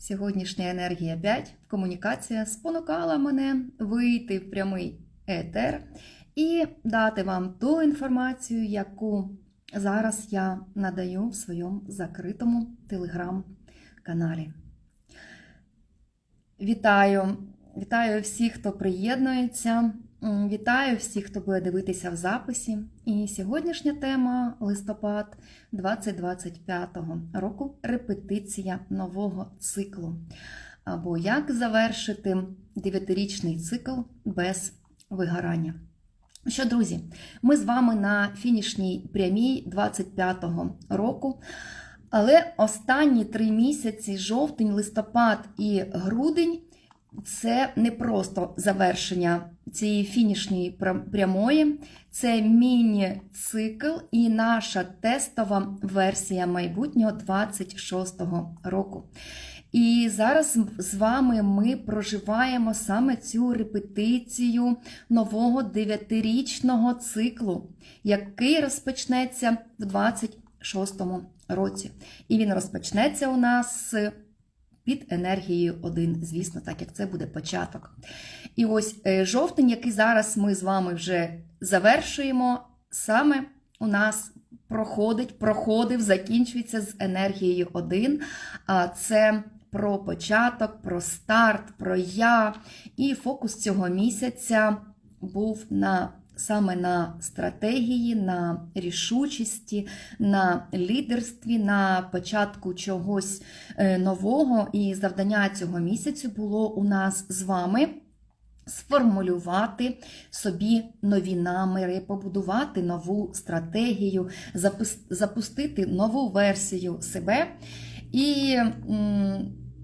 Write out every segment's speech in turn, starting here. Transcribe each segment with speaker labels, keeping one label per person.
Speaker 1: Сьогоднішня енергія 5, комунікація спонукала мене вийти в прямий етер і дати вам ту інформацію, яку зараз я надаю в своєму закритому телеграм-каналі. Вітаю! Вітаю всіх, хто приєднується. Вітаю всіх, хто буде дивитися в записі. І сьогоднішня тема листопад 2025 року репетиція нового циклу. Або як завершити дев'ятирічний цикл без вигорання. Що, друзі, ми з вами на фінішній прямій 25-го року. Але останні три місяці, жовтень, листопад і грудень, це не просто завершення цієї фінішньої прямої, це міні-цикл і наша тестова версія майбутнього 26-го року. І зараз з вами ми проживаємо саме цю репетицію нового дев'ятирічного циклу, який розпочнеться в 26-му році. І він розпочнеться у нас під енергією 1, звісно, так як це буде початок. І ось е, жовтень, який зараз ми з вами вже завершуємо, саме у нас проходить, проходив, закінчується з енергією 1. А це про початок, про старт, про я. І фокус цього місяця був на саме на стратегії, на рішучості, на лідерстві, на початку чогось е, нового. І завдання цього місяцю було у нас з вами. Сформулювати собі нові наміри, побудувати нову стратегію, запустити нову версію себе. І,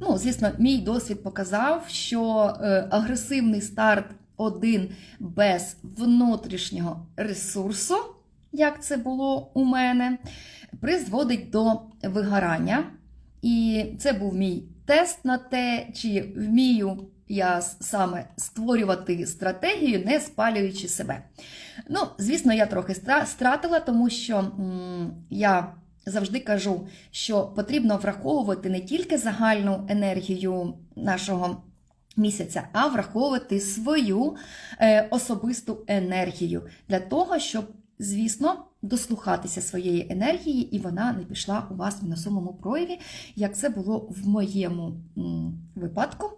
Speaker 1: ну, звісно, мій досвід показав, що е, агресивний старт один без внутрішнього ресурсу, як це було у мене, призводить до вигорання. І це був мій тест на те, чи вмію я саме створювати стратегію, не спалюючи себе. Ну, звісно, я трохи стратила, тому що я завжди кажу, що потрібно враховувати не тільки загальну енергію нашого місяця, а враховувати свою е, особисту енергію для того, щоб, звісно, дослухатися своєї енергії, і вона не пішла у вас в мінусовому прояві, як це було в моєму випадку.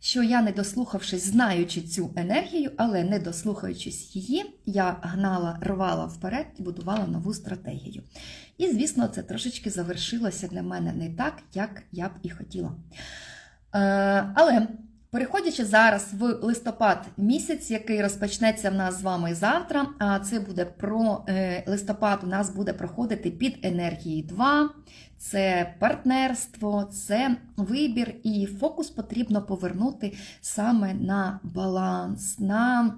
Speaker 1: Що я, не дослухавшись, знаючи цю енергію, але не дослухаючись її, я гнала, рвала вперед і будувала нову стратегію. І, звісно, це трошечки завершилося для мене не так, як я б і хотіла. Е, але переходячи зараз в листопад місяць, який розпочнеться в нас з вами завтра, а це буде про е, листопад, у нас буде проходити під енергії 2. Це партнерство, це вибір, і фокус потрібно повернути саме на баланс, на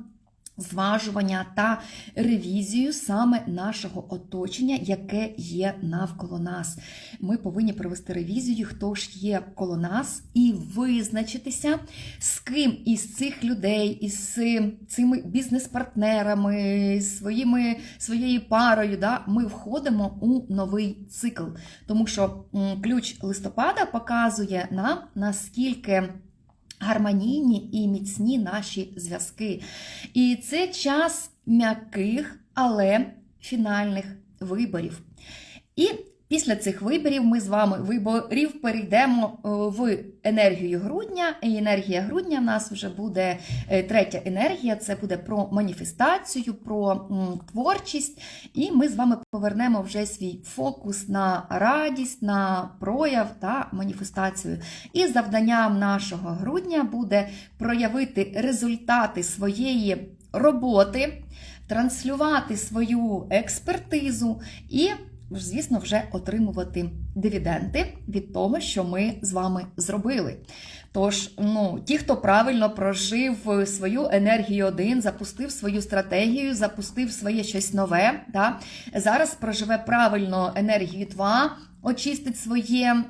Speaker 1: зважування та ревізію саме нашого оточення, яке є навколо нас. Ми повинні провести ревізію, хто ж є коло нас, і визначитися, з ким із цих людей, із цими бізнес-партнерами, своїми, своєю парою, да, ми входимо у новий цикл. Тому що ключ листопада показує нам, наскільки гармонійні і міцні наші зв'язки. І це час м'яких, але фінальних виборів. І після цих виборів ми з вами виборів перейдемо е, в енергію грудня. І енергія грудня в нас вже буде е, третя енергія. Це буде про маніфестацію, про творчість. І ми з вами повернемо вже свій фокус на радість, на прояв та маніфестацію. І завданням нашого грудня буде проявити результати своєї роботи, транслювати свою експертизу і, звісно, вже отримувати дивіденди від того, що ми з вами зробили. Тож, ну, ті, хто правильно прожив свою енергію один, запустив свою стратегію, запустив своє щось нове, да, зараз проживе правильно енергію 2, очистить своє,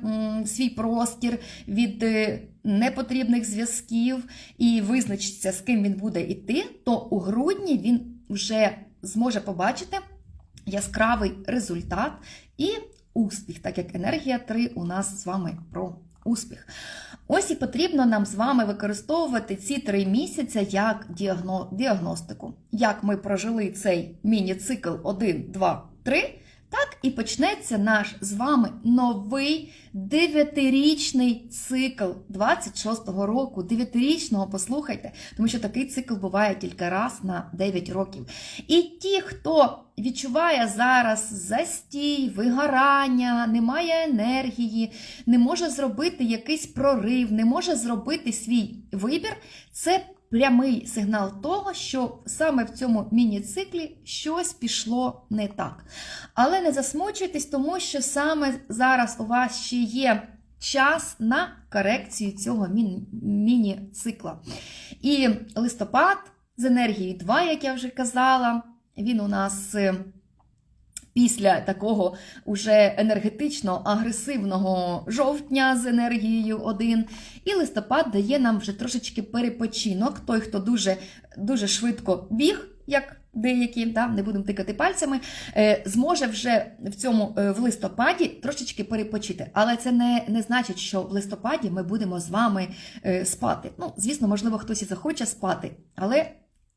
Speaker 1: свій простір від е, непотрібних зв'язків і визначиться, з ким він буде йти, то у грудні він вже зможе побачити яскравий результат і успіх, так як енергія 3 у нас з вами про успіх. Ось і потрібно нам з вами використовувати ці три місяці як діагно- діагностику. Як ми прожили цей міні-цикл 1, 2, 3, так і почнеться наш з вами новий дев'ятирічний цикл 26-го року. Дев'ятирічного, послухайте, тому що такий цикл буває тільки раз на 9 років. І ті, хто відчуває зараз застій, вигорання, немає енергії, не може зробити якийсь прорив, не може зробити свій вибір, це прямий сигнал того, що саме в цьому міні-циклі щось пішло не так. Але не засмучуйтесь, тому що саме зараз у вас ще є час на корекцію цього міні-цикла. І листопад з енергією 2, як я вже казала, він у нас. Після такого уже енергетично агресивного жовтня з енергією 1. І листопад дає нам вже трошечки перепочинок. Той, хто дуже, дуже швидко біг, як деякі, да, не будемо тикати пальцями, е, зможе вже в цьому е, в листопаді трошечки перепочити. Але це не, не значить, що в листопаді ми будемо з вами е, спати. Ну, звісно, можливо, хтось і захоче спати, але.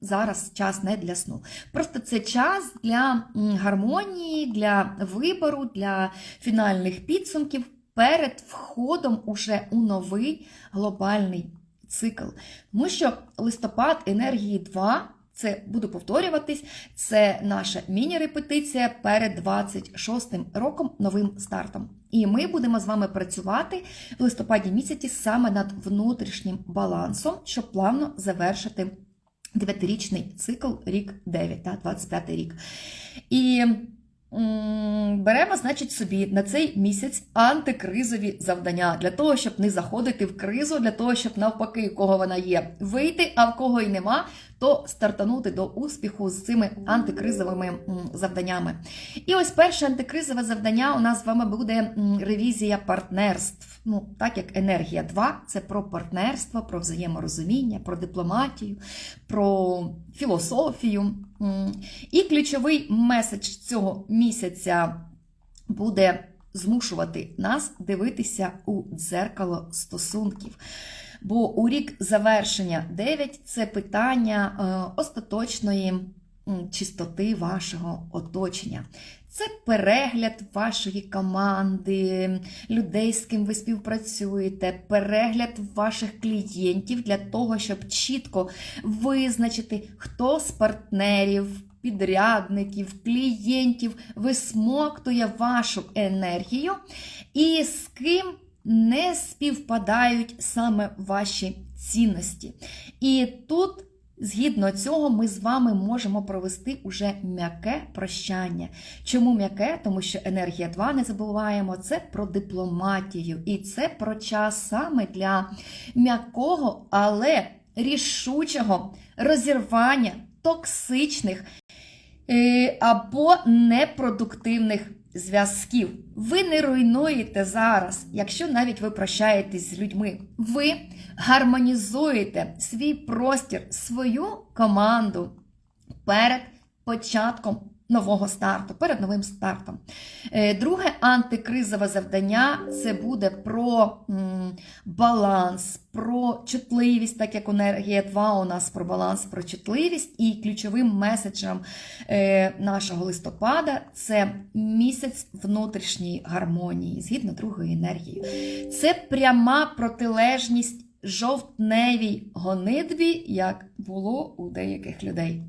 Speaker 1: Зараз час не для сну. Просто це час для гармонії, для вибору, для фінальних підсумків перед входом уже у новий глобальний цикл. Тому що листопад енергії 2. Це буду повторюватись, це наша міні-репетиція перед 26-м роком новим стартом. І ми будемо з вами працювати в листопаді місяці саме над внутрішнім балансом, щоб плавно завершити дев'ятирічний цикл рік 9, та, 25 рік. І беремо, значить, собі на цей місяць антикризові завдання для того, щоб не заходити в кризу, для того, щоб навпаки, у кого вона є, вийти, а в кого й нема, то стартанути до успіху з цими антикризовими завданнями. І ось перше антикризове завдання у нас з вами буде ревізія партнерств. Ну, так як енергія 2 це про партнерство, про взаєморозуміння, про дипломатію, про філософію. І ключовий меседж цього місяця буде змушувати нас дивитися у дзеркало стосунків. Бо у рік завершення 9 це питання е, остаточної чистоти вашого оточення. Це перегляд вашої команди, людей, з ким ви співпрацюєте, перегляд ваших клієнтів для того, щоб чітко визначити, хто з партнерів, підрядників, клієнтів висмоктує вашу енергію і з ким не співпадають саме ваші цінності. І тут Згідно цього, ми з вами можемо провести уже м'яке прощання. Чому м'яке? Тому що енергія 2, не забуваємо, це про дипломатію. І це про час саме для м'якого, але рішучого розірвання токсичних е, або непродуктивних зв'язків. Ви не руйнуєте зараз, якщо навіть ви прощаєтесь з людьми. Ви гармонізуєте свій простір, свою команду перед початком нового старту, перед новим стартом. Е, Друге антикризове завдання це буде про баланс, про чутливість, так як енергія 2 у нас про баланс, про чутливість, і ключовим меседжем е, нашого листопада це місяць внутрішньої гармонії, згідно другої енергії. Це пряма протилежність жовтневій гонитві, як було у деяких людей.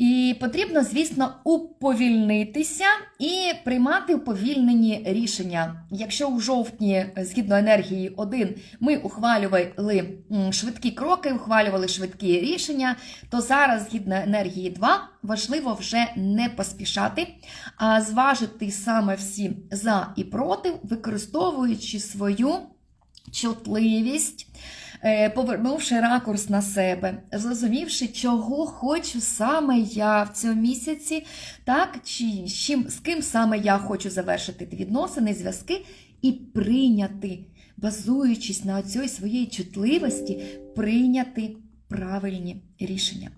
Speaker 1: І потрібно, звісно, уповільнитися і приймати уповільнені рішення. Якщо у жовтні, згідно енергії 1, ми ухвалювали швидкі кроки, ухвалювали швидкі рішення, то зараз, згідно енергії 2, важливо вже не поспішати, а зважити саме всі за і проти, використовуючи свою чутливість. Е, Повернувши ракурс на себе, зрозумівши, чого хочу саме я в цьому місяці, так, чи з чим, з ким саме я хочу завершити відносини, зв'язки, і прийняти, базуючись на цій своїй чутливості, прийняти правильні рішення.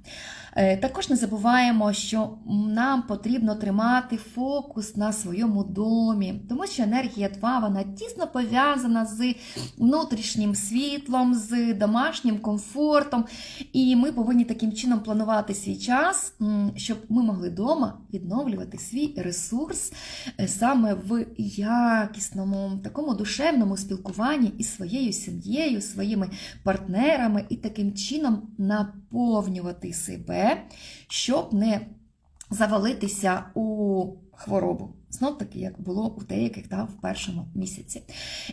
Speaker 1: Е, Також не забуваємо, що нам потрібно тримати фокус на своєму домі, тому що енергія 2 вона тісно пов'язана з внутрішнім світлом, з домашнім комфортом. І ми повинні таким чином планувати свій час, щоб ми могли вдома відновлювати свій ресурс е, саме в якісному, такому душевному спілкуванні із своєю сім'єю, своїми партнерами, і таким чином наповнювати себе, щоб не завалитися у хворобу. Знов таки, як було у деяких та, в першому місяці.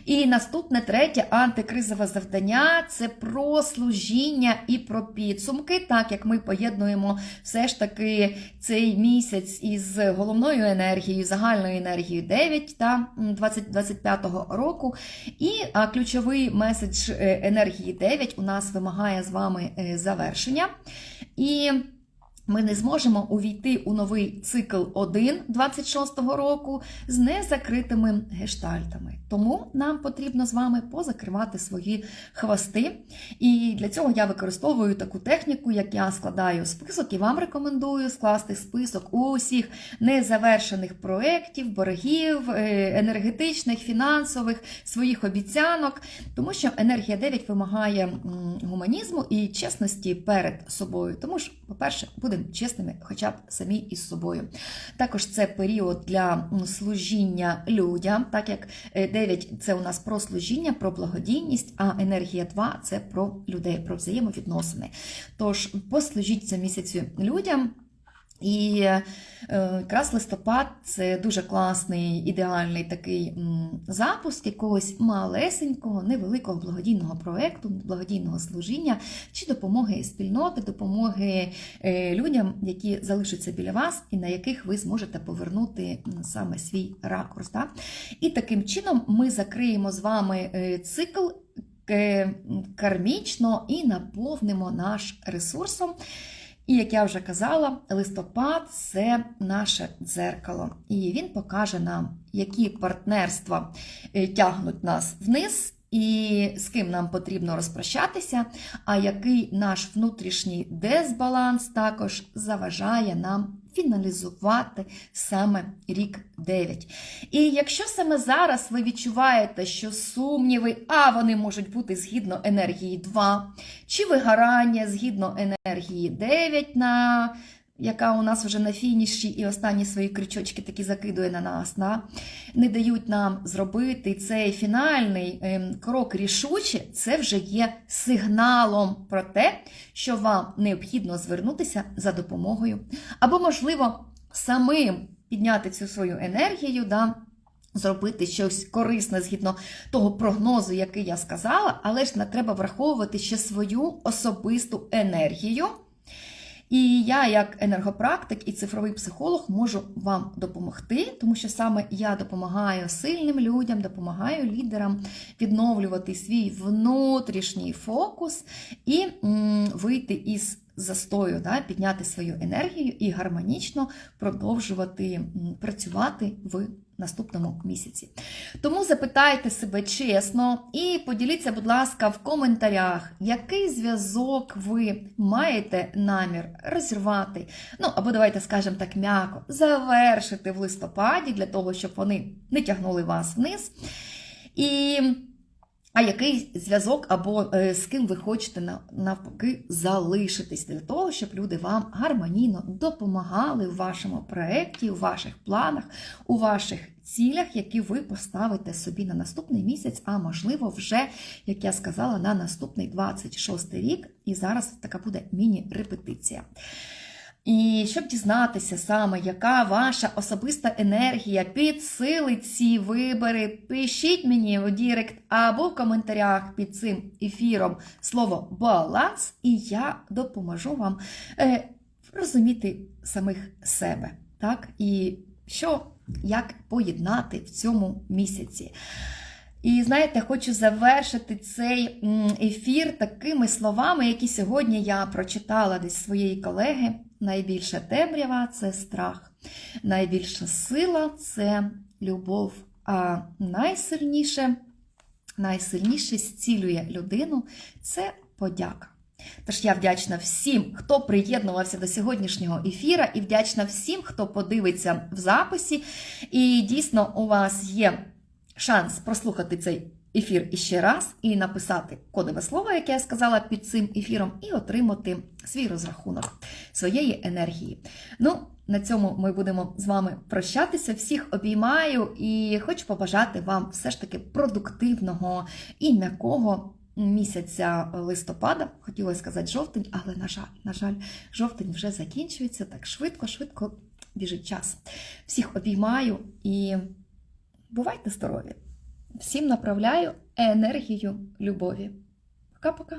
Speaker 1: І наступне третє антикризове завдання це про служіння і про підсумки, так як ми поєднуємо все ж таки цей місяць із головною енергією, загальною енергією 9 та 2025 року. І ключовий меседж е, енергії 9 у нас вимагає з вами е, завершення. І ми не зможемо увійти у новий цикл 1 26-го року з незакритими гештальтами. Тому нам потрібно з вами позакривати свої хвости. І для цього я використовую таку техніку, як я складаю список, і вам рекомендую скласти список усіх незавершених проєктів, боргів, е, енергетичних, фінансових, своїх обіцянок, тому що енергія 9 вимагає гуманізму і чесності перед собою. Тому ж, по-перше, будемо чесними, хоча б самі із собою. Також це період для служіння людям, так як е, 9 це у нас про служіння, про благодійність, а енергія 2 це про людей, про взаємовідносини. Тож послужіть цього місяцю людям. І е, якраз листопад це дуже класний, ідеальний такий запуск якогось малесенького, невеликого благодійного проєкту, благодійного служіння чи допомоги спільноти, допомоги е, людям, які залишаться біля вас і на яких ви зможете повернути саме свій ракурс. Да? І таким чином ми закриємо з вами е, цикл. Кармічно і наповнимо наш ресурсом. І як я вже казала, листопад це наше дзеркало, і він покаже нам, які партнерства е, тягнуть нас вниз, і з ким нам потрібно розпрощатися, а який наш внутрішній дезбаланс також заважає нам фіналізувати саме рік 9. І якщо саме зараз ви відчуваєте, що сумніви, а вони можуть бути згідно енергії 2, чи вигорання згідно енергії 9, на, яка у нас вже на фініші, і останні свої крючочки такі закидує на нас, на, не дають нам зробити цей фінальний ем, крок рішуче, це вже є сигналом про те, що вам необхідно звернутися за допомогою, або, можливо, самим підняти цю свою енергію. Да, Зробити щось корисне згідно того прогнозу, який я сказала, але ж не треба враховувати ще свою особисту енергію. І я, як енергопрактик і цифровий психолог, можу вам допомогти, тому що саме я допомагаю сильним людям, допомагаю лідерам відновлювати свій внутрішній фокус і вийти із застою, да, підняти свою енергію і гармонічно продовжувати працювати в наступному місяці. Тому запитайте себе чесно і поділіться, будь ласка, в коментарях, який зв'язок ви маєте намір розірвати. Ну, або давайте скажемо так м'яко, завершити в листопаді для того, щоб вони не тягнули вас вниз. І а який зв'язок або е, з ким ви хочете навпаки залишитись для того, щоб люди вам гармонійно допомагали в вашому проєкті, у ваших планах, у ваших цілях, які ви поставите собі на наступний місяць, а можливо, вже, як я сказала, на наступний 26 рік. І зараз така буде міні-репетиція. І щоб дізнатися саме, яка ваша особиста енергія підсилить ці вибори, пишіть мені у Дірект або в коментарях під цим ефіром слово баланс, і я допоможу вам е, розуміти самих себе. Так? І що, як поєднати в цьому місяці. І знаєте, хочу завершити цей ефір такими словами, які сьогодні я прочитала десь своєї колеги. Найбільша темрява це страх, найбільша сила це любов, а найсильніше, найсильніше зцілює людину це подяка. Тож я вдячна всім, хто приєднувався до сьогоднішнього ефіра, і вдячна всім, хто подивиться в записі. І дійсно, у вас є шанс прослухати цей ефір іще раз і написати кодове слово, яке я сказала під цим ефіром, і отримати свій розрахунок своєї енергії. Ну, на цьому ми будемо з вами прощатися. Всіх обіймаю і хочу побажати вам все ж таки продуктивного і м'якого місяця листопада. Хотіла сказати жовтень, але на жаль, на жаль, жовтень вже закінчується так швидко, швидко біжить час. Всіх обіймаю і бувайте здорові! Всім направляю енергію любові. Пока-пока.